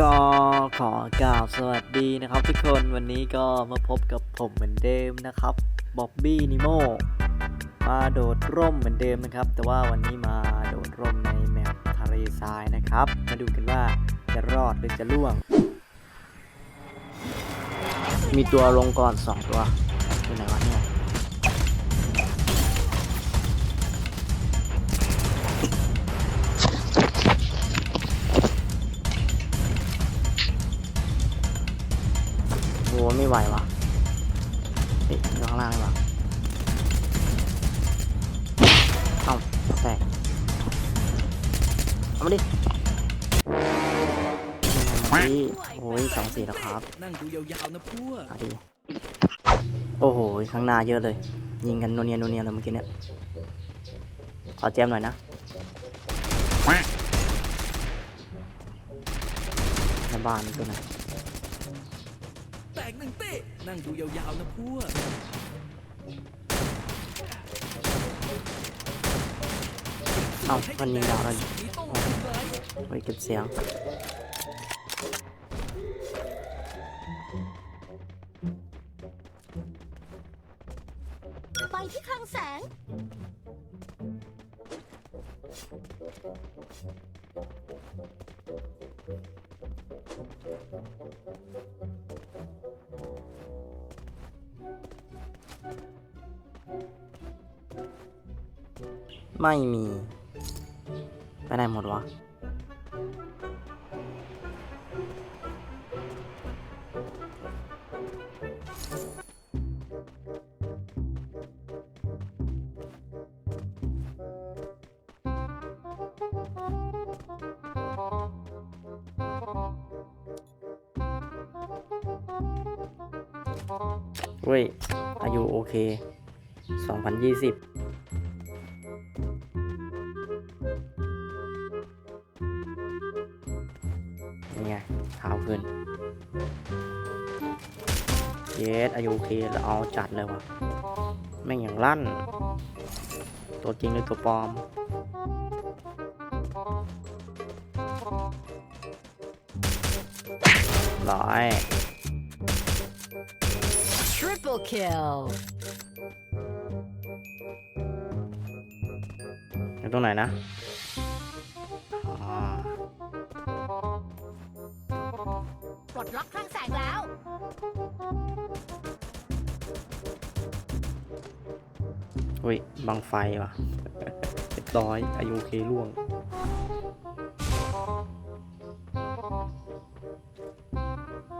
ก็ขอกล่าวสวัสดีนะครับทุกคนวันนี้ก็มาพบกับผมเหมือนเดิมนะครับบ๊อบบี้นิโมมาโดดร่มเหมือนเดิมนะครับ แต่ว่าวันนี้มาโดดร่มในแมปทะเลทรายนะครับ มาดูกันว่าจะรอดหรือจะล่วง มีตัวลงก่อนสองตัวอยู่ไหนวะเนี่ย ไม่ไหววะเฮ้ยอยู่ข้างล่างเลยวะเอ้าแตกเอามาดิมาดิโอ้ยสองสี่แล้วครับนั่งดูยาวๆนะพวกมาดิโอ้โห ข้างหน้าเยอะเลย ยิงกันโนเนียโนเนียเลยเมื่อกี้เนี่ย ขอแจมหน่อยนะในบ้านมีตัวไหนแต กหนึ่งเตะนั่งดูยาวๆนะพวก เอ้ามันยิงดาวแล้วนี้ต้องทำร้ายเฮ้ยเก็บเสียงไปที่คลังแสง ไม่มี ไปไหนหมดวะ เว้ย อายุโอเค 2020 เยสอายุโอเคแล้วเอาจัดเลยวะแม่งอย่างลั่น ตัวจริงหรือตัวปลอม ร้อย Triple kill อยู่ตรงไหนนะ ปลดล็อกคลังแสงแล้ว อุ้ยบังไฟว่ะเรียบร้อยอายุโอเคล่วง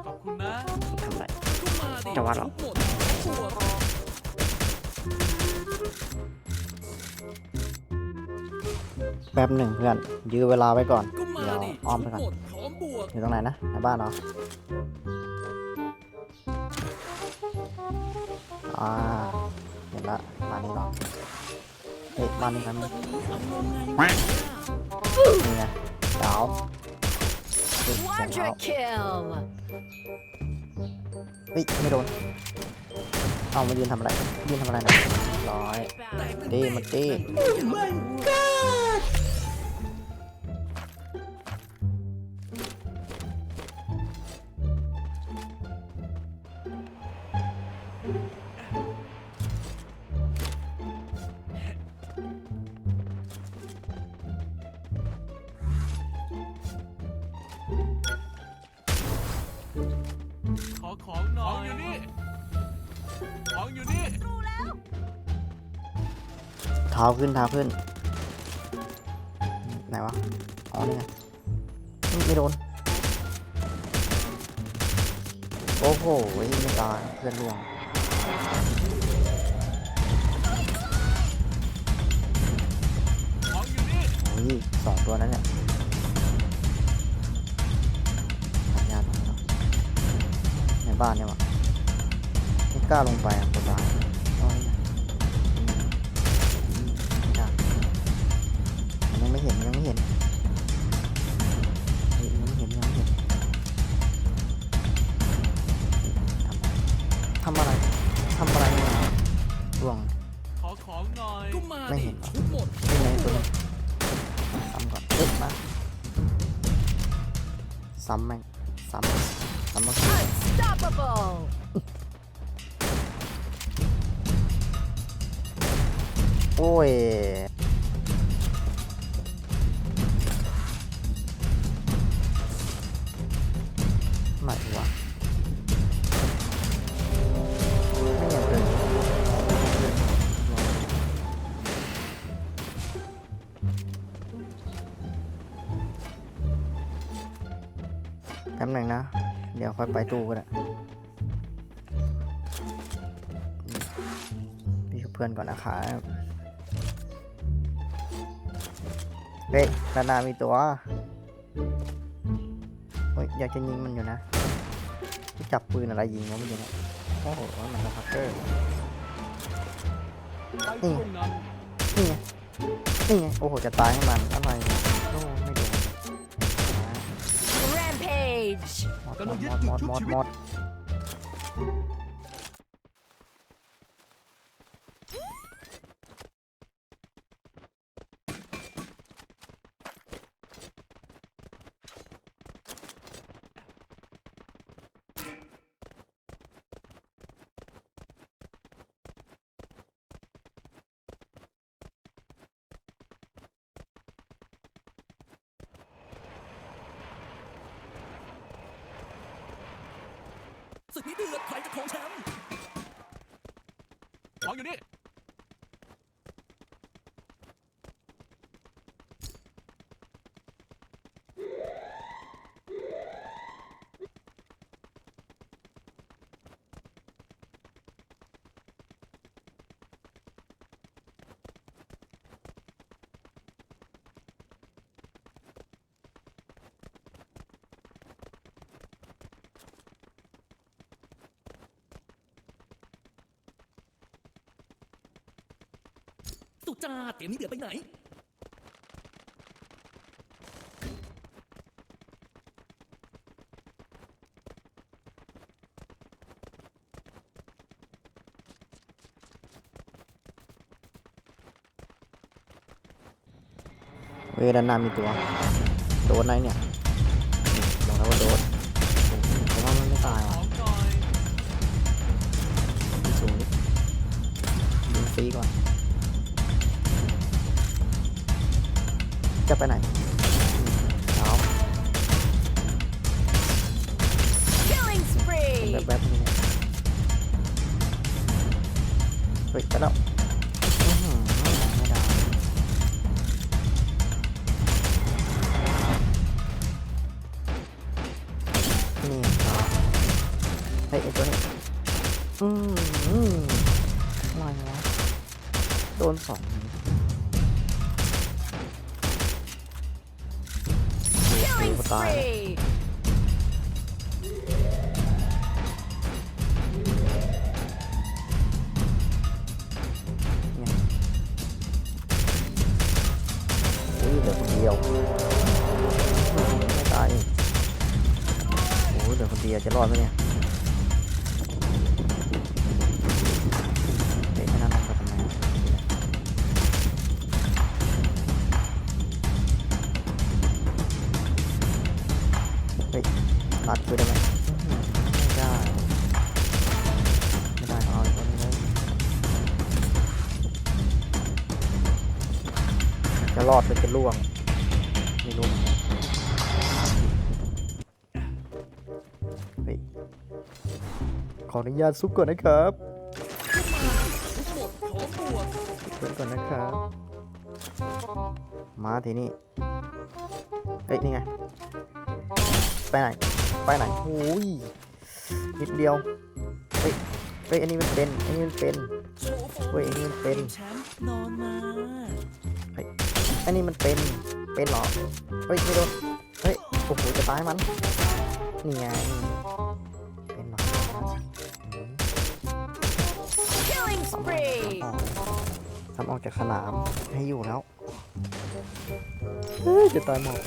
ขอบคุณนะทำไรก็มาดิจะวัดเหรอ ทุบหมดพวกแป๊บหนึ่งเพื่อน ยื้อเวลาไว้ก่อน ก็มาเดี๋ยวดิอ้อมไปทุบก่อนหมดพร้ อยู่ตรงไหนนะในบ้านเหรออ่าเห็นละบ้านนี้เหรอเฮ้ยบ้านนี้ครับนี่ไงดาวเฮ้ยเสียงดาวเฮ้ยไม่โดนเอามายืนทำอะไรยืนทำอะไรนะร้อยแตกหนึ่งดีมันดีนั่งดู ขอของหน่อย ของอยู่นี่ ของอยู่นี่เท้าขึ้นเท้าขึ้น ไหนวะ อ๋อนี่ไงไม่ไม่โดน โอ้โหไม่ตายเพื่อนร่วงของ นี่โอ้ยสองตัวนั้นเนี่ยทำยากตรงนี้เนอะในบ้านเนี่ยวะไม่กล้าลงไปอะกดดันเอานี่ไงอืมไม่ได้มันยังไม่เห็นมันยังไม่เห็นเฮ้ยมันยังไม่เห็นมันยังไม่เห็นทำอะไรทำอะไรทำอะไรเนี่ยร่วง ขอของหน่อย ก็มาไม่ดิเห็นทุบหมดนี่ไงตัวนึงซ้ำ ก่อนเอ๊ะมาซ้ำแม่งซ้ำซ้ำมา Unstoppable. โอ้ยไหนวะ เดี๋ยวค่อยไปตู้ก็ได้พี่กับเพื่อนก่อนนะครับเฮ้ยด้านหน้ามีตัวเฮ้ยอยากจะยิงมันอยู่นะ จับปืนอะไรยิงวะมันอยู่นี่ยโอ้โหมันก็พักเกอร์ไงนี่ไงนี่ไงโอ้โห จะตายให้มันอะไร Rampage. หมดหมดหมดหมดหม ศึกนี้เดือดใครจะครองแชมป์ของอยู่นี่ สุจ้าเกมนี้เดือดไปไหน เว้ยด้านหน้ามีตัว โดนไหนเนี่ยบอกแล้วว่าโดนแต่ว่ามันไม่ตายขว่ะองหน่อยสูงนิดยิงฟรีก่อน จะไปไหนอืมเอา Killing เป็น spree. แบบแบบนี้เนี่ยเฮ้ยไปแล้วอื้อหือไม่ได้นี่ครับเฮ้ยไอตัวนี้อืมอืมอะไรวะโดนสอง Killing ตาย spree. อุ้ยเหลือคนเดียวไม่ตายอีกโอ้ยเหลือคนเดียวจะรอดไหมเนี่ย ดช่วยได้ไหมไม่ได้ไม่ได้เอาคนนึงเลยจะรอดหรือจะล่วงไม่รู้เหมือนกันเฮ้ยขออนุญาตซุปก่อนนะครับซุปก่อนนะครับ มาทีนี้เฮ้ยนี่ไง ไปไหน ไปไหนโอ้ยนิดเดียว เฮ้ย เฮ้ย อันนี้มันเป็น อันนี้มันเป็น เฮ้ย อันนี้มันเป็น นอนมาอันนี้มันเป็น เป็นหรอ เฮ้ย ไม่โดน เฮ้ย โอ้โห จะตายมัน นี่ไง เป็นหรอทำออก spree. ทำออกจากสนามให้อยู่แล้ว จะตายหมด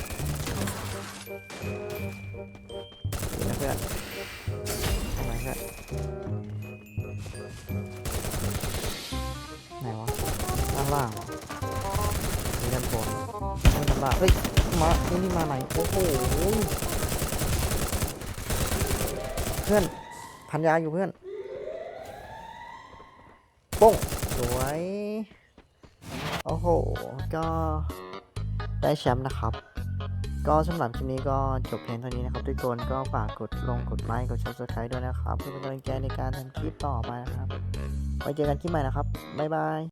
เดี๋ยวนะเพื่อนทำไมเพื่อนไหนวะด้านล่างเหรอนี่ด้านบนด้านล่างเฮ้ยมานี่นี่มาไหนโอ้โหเพื่อนพันยาอยู่เพื่อนป้งสวย โอ้โห ก็ได้แชมป์นะครับ ก็สำหรับคลิปนี้ก็จบเพียงเท่านี้นะครับทุกคนก็ฝากกดลงกดไลค์กด subscribe ด้วยนะครับเพื่อเป็นกำลังใจในการทำคลิปต่อไปนะครับไว้เจอกันคลิปใหม่นะครับบ๊ายบาย